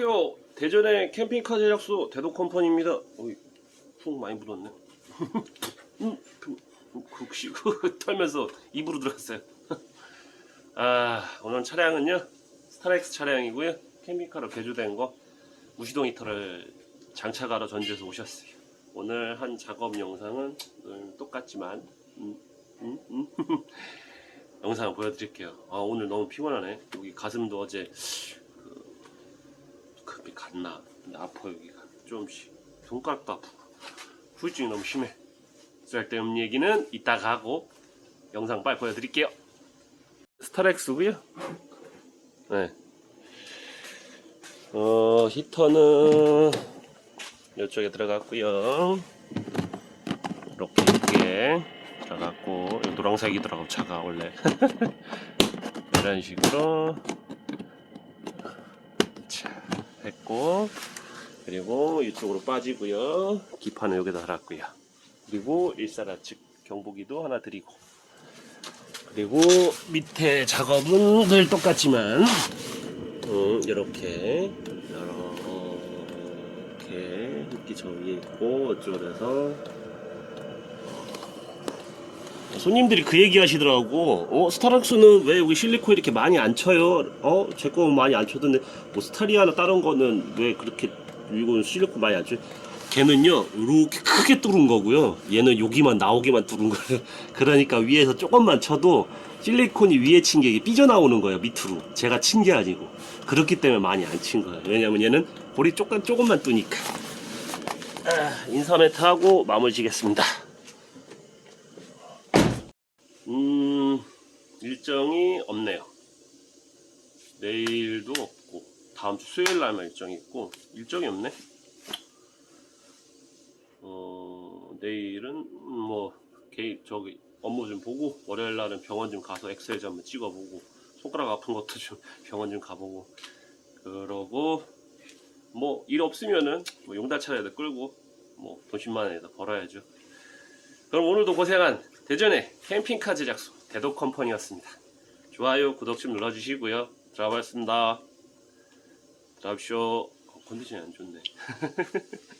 안녕하세요. 대전의 캠핑카 제작소 대도컴퍼니입니다. 어이, 푹 많이 묻었네. 음, 그, 그, 혹시 털면서 입으로 들어갔어요. 아, 오늘 차량은요. 스타렉스 차량이고요. 캠핑카로 개조된 거 무시동 히터를 장착하러 전주에서 오셨어요. 오늘 한 작업 영상은 늘 똑같지만 음, 음, 음. 영상을 보여드릴게요. 아, 오늘 너무 피곤하네. 여기 가슴도 어제 급이 갔나? 근데 아파 여기가 조금씩. 손가락도 아프고 후유증이 너무 심해. 쓸데없는 얘기는 이따가 하고 영상 빨리 보여드릴게요. 스타렉스고요. 네. 어 히터는 이쪽에 들어갔고요. 이렇게 이렇게 들어갔고 이 노란색이더라고 차가 원래 이런 식으로. 자, 했고 그리고 이쪽으로 빠지고요. 기판은 여기다 달았고요. 그리고 일사라 측 경보기도 하나 드리고 그리고 밑에 작업은 늘 똑같지만 음, 이렇게 이렇게 이렇게 저 위에 있고 이쪽에서 손님들이 그 얘기 하시더라고. 어, 스타렉스는 왜 여기 실리콘 이렇게 많이 안 쳐요? 어, 제 거 많이 안 쳐던데, 뭐 스타리아나 다른 거는 왜 그렇게, 이건 실리콘 많이 안 쳐요? 걔는요, 이렇게 크게 뚫은 거고요. 얘는 여기만 나오기만 뚫은 거예요. 그러니까 위에서 조금만 쳐도 실리콘이 위에 친 게 삐져나오는 거예요, 밑으로. 제가 친 게 아니고. 그렇기 때문에 많이 안 친 거예요. 왜냐면 얘는 볼이 조금, 조금만 뜨니까. 아, 인사매트 하고 마무리 지겠습니다. 음, 일정이 없네요. 내일도 없고, 다음 주 수요일 날만 일정이 있고, 일정이 없네. 어, 내일은, 뭐, 개인, 저기, 업무 좀 보고, 월요일 날은 병원 좀 가서 엑스레이 좀 찍어보고, 손가락 아픈 것도 좀 병원 좀 가보고, 그러고, 뭐, 일 없으면은, 뭐 용달차라도 끌고, 뭐, 돈 10만원 에다 벌어야죠. 그럼 오늘도 고생한 대전의 캠핑카 제작소 대도컴퍼니였습니다. 좋아요, 구독 좀 눌러주시고요. 들어가겠습니다. 들어가십시오. 어, 컨디션이 안 좋네.